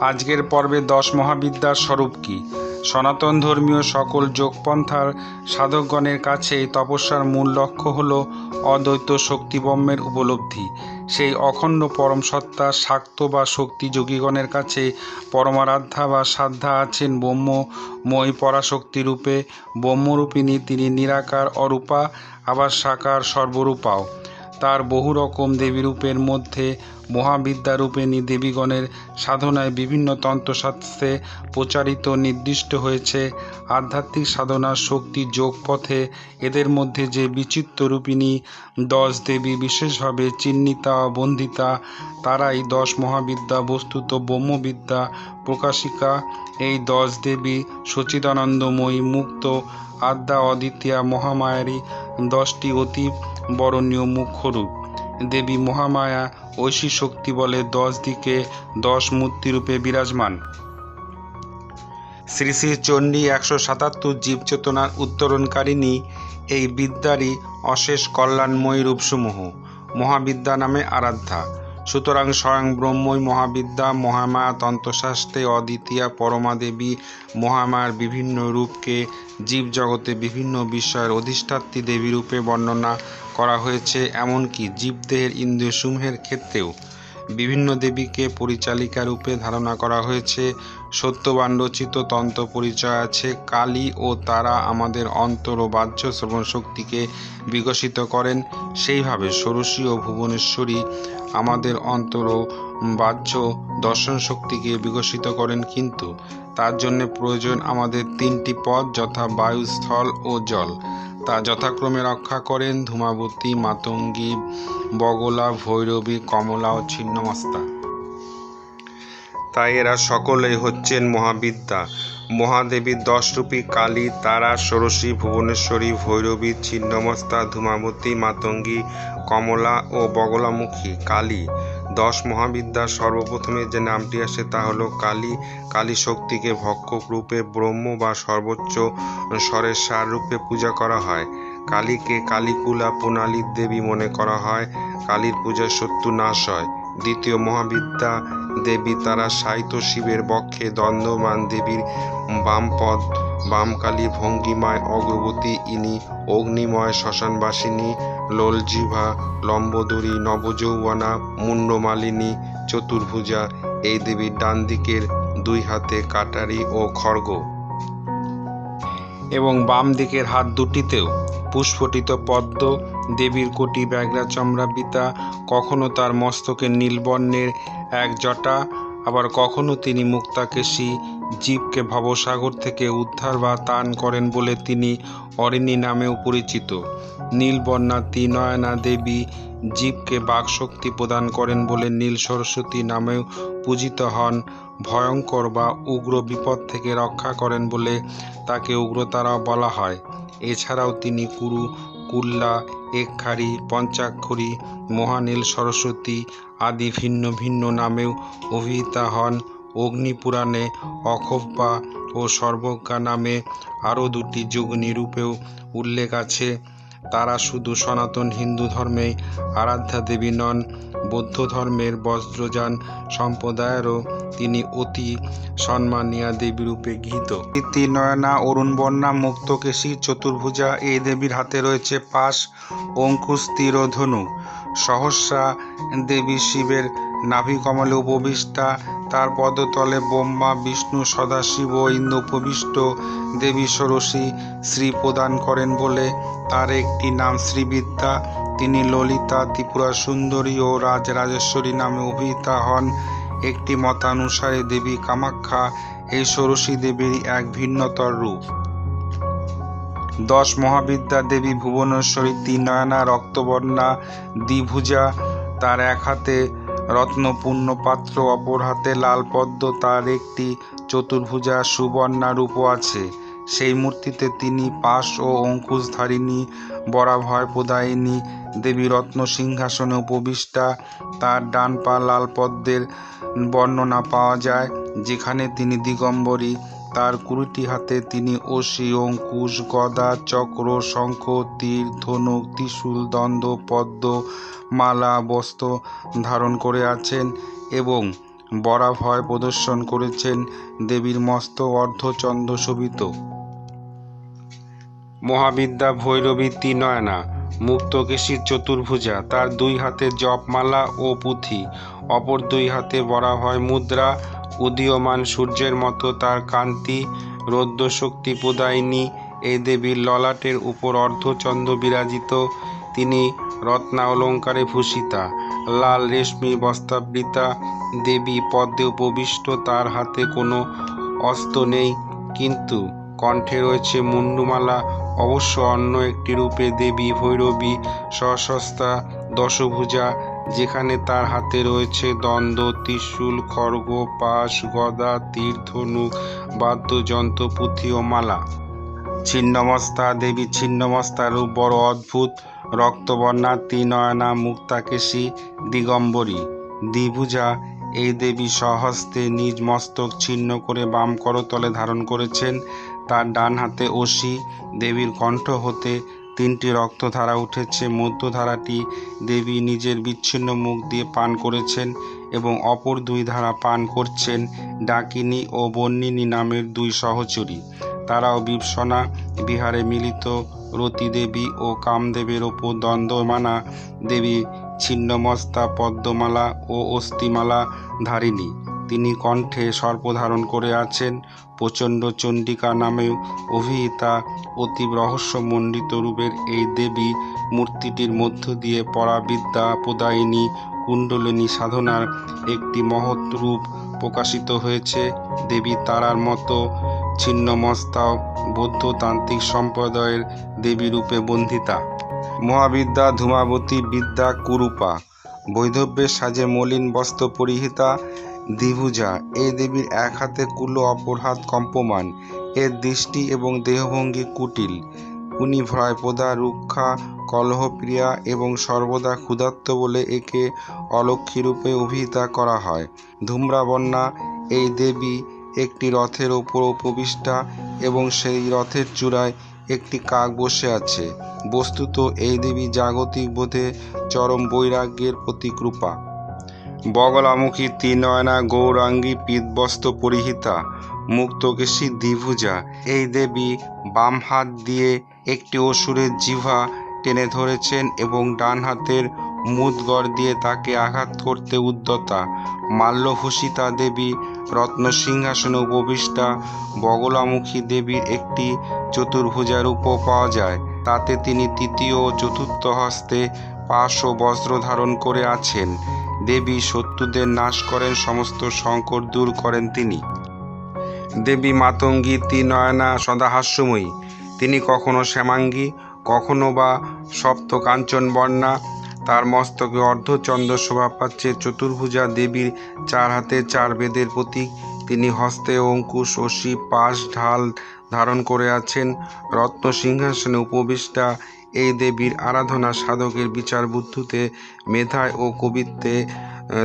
আজকের পর্বে দশ মহাবিদ্যার স্বরূপ কি? সনাতন ধর্মীয় সকল যোগপন্থার সাধকগণের কাছে তপস্যার মূল লক্ষ্য হল অদ্বৈত শক্তিব্রহ্মের উপলব্ধি। সেই অখণ্ড পরম সত্তা শাক্ত বা শক্তি যোগীগণের কাছে পরমারাধ্যা বা সাধ্যা আছেন ব্রহ্মময় পরাশক্তি রূপে, ব্রহ্মরূপিণী তিনি নিরাকার অরূপা, আবার সাকার সর্বরূপাও। তার বহু রকম দেবীরূপের মধ্যে মহাবিদ্যা মহাবিদ্যারূপিণী দেবীগণের সাধনায় বিভিন্ন তন্ত্রশাস্ত্রে প্রচারিত নির্দিষ্ট হয়েছে। আধ্যাত্মিক সাধনার শক্তি যোগ পথে এদের মধ্যে যে বিচিত্র রূপিণী দশ দেবী বিশেষভাবে চিহ্নিতা ও বন্দিতা, তারাই দশ মহাবিদ্যা, বস্তুত ব্রহ্মবিদ্যা, প্রকাশিকা, এই দশ দেবী সচিদানন্দময়ী, মুক্ত, আদ্যা, অদ্বিতীয়া, মহামায়ারী দশটি অতি বরণীয় মুখ্যরূপ দেবী মহামায়া ঐশী শক্তি বলে দশ দিকে দশ মূর্তিরূপে বিরাজমান। শ্রী শ্রী চণ্ডী একশো সাতাত্তর জীবচেতনার উত্তরণকারিণী, এই বিদ্যারই অশেষ কল্যাণময়ী রূপসমূহ। মহাবিদ্যা নামে আরাধ্যা। সুতরাং স্বয়ং ব্রহ্মই মহাবিদ্যা, মহামায়া তন্ত্রশাস্ত্রে অদ্বিতীয়া পরমা দেবী মহামায়ার বিভিন্ন রূপকে জীবজগতে বিভিন্ন বিষয়ের অধিষ্ঠাত্রী দেবী রূপে বর্ণনা করা হয়েছে, এমনকি জীবদেহের ইন্দ্রিয়সমূহের ক্ষেত্রেও। বিভিন্ন দেবীকে পরিচালিকা রূপে ধারণা করা হয়েছে। সত্যবান রচিত তন্ত্র পরিচয় আছে। কালী ও তারা আমাদের অন্তর ও বাহ্য শ্রবণ শক্তিকে বিকশিত করেন। সেইভাবে ষোড়শী ও ভুবনেশ্বরী আমাদের অন্তর ও বাহ্য দর্শন শক্তিকে বিকশিত করেন। কিন্তু তার জন্য প্রয়োজন আমাদের তিনটি পথ, যথা বায়ু স্থল ও জল। তা যথাক্রমে রক্ষা করেন ধূমাবতী, মাতঙ্গী, বগলা, ভৈরবী, কমলা ও ছিন্নমস্তা। তাই এরা সকলেই হচ্ছেন মহাবিদ্যা। মহাদেবীর দশরূপী কালী, তারা ষোড়শী, ভুবনেশ্বরী, ভৈরবী, ছিন্নমস্তা, ধূমাবতী, মাতঙ্গী, কমলা ও বগলামুখী কালী। দশ মহাবিদ্যার সর্বপ্রথমে যে নামটি আসে তা হলো কালী। কালী শক্তিকে ভক্ষক রূপে ব্রহ্ম বা সর্বোচ্চ স্বরের সার রূপে পূজা করা হয়। কালীকে কালীকুলা প্রণালীর দেবী মনে করা হয়। কালীর পূজায় শত্রু নাশ হয়। দ্বিতীয় মহাবিদ্যা দেবী তারা সাহিত্য শিবের বক্ষে দণ্ডমান দেবীর বামপদ বামকালী ভঙ্গিমায় অগ্রবতী ইনি অগ্নিময় শ্মশানবাসিনী লোলজিভা লম্বোদরী, নবযৌবনা, মুন্ডমালিনী, চতুর্ভুজা, এই দেবীর ডান দিকের দুই হাতে কাটারি ও খড়গ। এবং বাম দিকের হাত দুটিতেও পুষ্পটিত পদ্ম, দেবীর কোটি ব্যাঘ্রা চমড়াবিতা কখনো তার মস্তকে নীলবর্ণের এক জটা, আবার কখনো তিনি মুক্তাকেশী জীবকে ভবসাগর থেকে উদ্ধার বা তান করেন বলে তিনি অরিণী নামেও পরিচিত। নীলবর্ণা, ত্রিনয়না দেবী জীবকে বাকশক্তি প্রদান করেন বলে নীল সরস্বতী নামেও পূজিত হন। ভয়ঙ্কর বা উগ্র বিপদ থেকে রক্ষা করেন বলে তাকে উগ্রতারা বলা হয়। এছাড়াও তিনি কুরু, কুল্লা, একখারি, পঞ্চাক্ষরী, মহানীল সরস্বতী আদি ভিন্ন ভিন্ন নামেও অভিহিতা হন। অগ্নিপুরাণে অক্ষব্বা ও সর্বজ্ঞা নামে আরও দুটি যুগনী রূপেও উল্লেখ আছে। তারা শুধু সনাতন হিন্দু ধর্মে আরাধ্যা দেবী নন, বৌদ্ধ ধর্মের বজ্রযান সম্প্রদায়েরও তিনি অতি সম্মানিয়া দেবী রূপে গৃহীত। নয়না অরুণবর্ণা মুক্তকেশী চতুর্ভুজা এই দেবীর হাতে রয়েছে পাশ, অঙ্কুশ, তীর ধনু। সহস্রা দেবী শিবের নাভিকমলে উপবিষ্টা তার পদতলে ব্রহ্মা, বিষ্ণু, সদাশিব ও ইন্দ্র উপবিষ্ট দেবী ষোড়শী শ্রী প্রদান করেন বলে তার একটি নাম শ্রীবিদ্যা। তিনি ললিতা, ত্রিপুরা সুন্দরী ও রাজরাজেশ্বরী নামে অভিহিতা হন। একটি মতানুসারে দেবী কামাখ্যা এই ষোড়শী দেবীর এক ভিন্নতর রূপ। দশ মহাবিদ্যা দেবী ভুবনেশ্বরী তিনয়না রক্তবর্ণা, দ্বিভুজা, তার এক হাতে রত্নপূর্ণ পাত্র অপর হাতে লাল পদ্ম, তার একটি চতুর্ভুজা সুবর্ণা রূপও আছে। সেই মূর্তিতে তিনি পাশ ও অঙ্কুশধারিণী, বরাভয় প্রদায়িনী, দেবী রত্ন সিংহাসনে উপবিষ্টা। তার ডান পা লাল পদ্মের বর্ণনা পাওয়া যায়, যেখানে তিনি দিগম্বরী তার কুড়িটি হাতে তিনি অসি অঙ্কুশ, গদা, চক্র, শঙ্খ, তীর, ধনুক, ত্রিশূল দণ্ড পদ্ম, মালা, বস্ত্র ধারণ করে আছেন এবং বরাভয় প্রদর্শন করেছেন দেবীর মস্ত অর্ধচন্দ্র শোভিত। মহাবিদ্যা ভৈরবী ত্রিনয়না মুক্তকেশীর চতুর্ভুজা, তার দুই হাতে জপমালা ও পুঁথি, অপর দুই হাতে বরাভয় মুদ্রা উদীয়মান সূর্যের মতো তার কান্তি, রৌদ্রশক্তি প্রদায়িনী এই দেবীর ললাটের উপর অর্ধচন্দ্র বিরাজিত। তিনি রত্না অলঙ্কারে ভূষিতা, লাল রেশমি বস্তাবৃতা দেবী পদ্মে উপবিষ্ট, তার হাতে কোনো অস্ত্র নেই। কিন্তু কণ্ঠে রয়েছে মুন্ডুমালা, অবশ্য অন্য একটি রূপে দেবী ভৈরবী সশস্তা দশভুজা যেখানে তার হাতে রয়েছে দ্বন্দ্ব, ত্রিশূল, খড়গ, পাশ, গদা তীর ধনুক বাদ্যযন্ত্র, পুঁথি ও মালা। ছিন্নমস্তা দেবী ছিন্নমস্তা রূপ বড় অদ্ভুত। রক্তবর্ণা, ত্রিনয়না, মুক্তাকেশী, দিগম্বরী। দ্বিভুজা, এই দেবী সহস্তে নিজ মস্তক ছিন্ন করে বাম করতলে ধারণ করেছেন। তার ডান হাতে অসি দেবীর কণ্ঠ হতে তিনটি রক্তধারা উঠেছে। মধ্যধারাটি দেবী নিজের বিচ্ছিন্ন মুখ দিয়ে পান করেছেন এবং অপর দুই ধারা পান করছেন ডাকিনী ও বন্নিনী নামের দুই সহচরী। তারাও বিপসনা, বিহারে মিলিত রতি দেবী ও কামদেবের ওপর দ্বন্দ্বমানা দেবী ছিন্নমস্তা, পদ্মমালা ও অস্থিমালা ধারিণী। তিনি কণ্ঠে সর্প ধারণ করে আছেন। প্রচণ্ড চণ্ডিকা নামেও অভিহিতা অতি রহস্যমণ্ডিত রূপের এই দেবী মূর্তিটির মধ্য দিয়ে পরা বিদ্যা প্রদায়িনী কুণ্ডলিনী সাধনার একটি মহৎ রূপ প্রকাশিত হয়েছে। দেবী তারার মতো ছিন্নমস্তা বৌদ্ধতান্ত্রিক সম্প্রদায়ের দেবী রূপে বন্ধিতা মহাবিদ্যা, ধূমাবতী, বিদ্যা, কুরূপা। বৈধব্যের সাজে মলিন বস্ত্র পরিহিতা দ্বিভুজা এই দেবীর এক হাতে কুলো অপর হাত কম্পমান এর দৃষ্টি এবং দেহভঙ্গি কুটিল। উনি ভয় প্রদা রুক্ষা, কলহপ্রিয়া এবং সর্বদা ক্ষুধার্ত বলে একে অলক্ষী রূপে অভিহিতা করা হয়। ধূম্রাবর্ণা এই দেবী একটি রথের ওপর উপবিষ্টা এবং সেই রথের চূড়ায় একটি কাক বসে আছে। বস্তুত এই দেবী জাগতিক বোধে চরম বৈরাগ্যের প্রতিকরূপা বগলামুখী ত্রিনয়না, গৌরাঙ্গী, পীতবস্ত্র পরিহিতা মুক্তকেশী দ্বিভুজা। এই দেবী বাম হাত দিয়ে একটি অসুরের জিভা টেনে ধরেছেন এবং ডান হাতের মুদগর দিয়ে তাকে আঘাত করতে উদ্যতা। মাল্যভূষিতা দেবী, রত্ন রত্নসিংহাসনে উপবিষ্টা, বগলামুখী দেবীর একটি চতুর্ভুজা রূপও পাওয়া যায়। তাতে তিনি তৃতীয় ও চতুর্থ হস্তে পাশ ও বস্ত্র ধারণ করে আছেন। দেবী শত্রুদের নাশ করেন, সমস্ত সংকট দূর করেন তিনি। দেবী মাতঙ্গী, ত্রিনয়না সদা হাস্যময়ী তিনি কখনো শ্যামাঙ্গী, কখনো বা সপ্ত কাঞ্চন বর্ণা তার মস্তকে অর্ধচন্দ্র শোভা পাচ্ছে চতুর্ভুজা দেবীর চার হাতে চার বেদের প্রতীক। তিনি হস্তে অঙ্কুশ অসি পাশ ঢাল ধারণ করে আছেন। রত্ন সিংহাসনে উপবিষ্টা এই দেবীর আরাধনা সাধকের বিচার বুদ্ধিতে, মেধায় ও কবিত্বে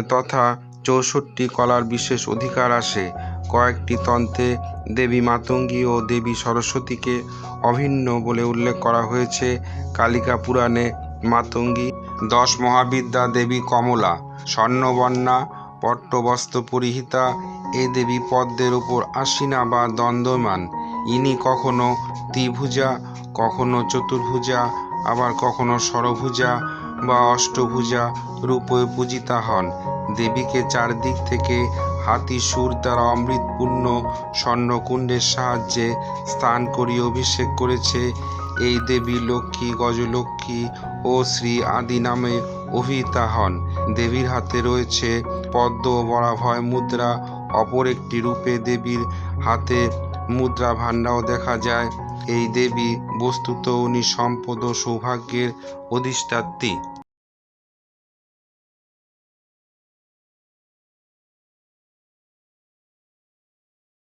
তথা চৌষট্টি কলার বিশেষ অধিকার আসে। কয়েকটি তন্ত্রে দেবী মাতঙ্গী ও দেবী সরস্বতীকে অভিন্ন বলে উল্লেখ করা হয়েছে। কালিকা পুরাণে মাতঙ্গী, দশ মহাবিদ্যা দেবী কমলা, স্বর্ণবর্ণা, পট্টবস্ত্র পরিহিতা এই দেবী পদ্মের উপর আসীনা বা দ্বন্দ্বমান ইনি কখনো ত্রিভুজা, কখনো চতুর্ভুজা, আবার কখনো ষড়ভুজা বা অষ্টভুজা রূপে পূজিতা হন। দেবীকে চারদিক থেকে হাতি, সুর দ্বারা অমৃতপূর্ণ স্বর্ণকুণ্ডের সাহায্যে স্থান করিয়ে অভিষেক করেছে। এই দেবী লক্ষ্মী, গজলক্ষ্মী ও শ্রী আদি নামে অভিহিতা হন। দেবীর হাতে রয়েছে পদ্ম, বরাভয় মুদ্রা, অপর একটি রূপে দেবীর হাতে মুদ্রা ভাণ্ডাও দেখা যায়। এই দেবী বস্তুত উনি সম্পদ ও সৌভাগ্যের অধিষ্ঠাত্রী।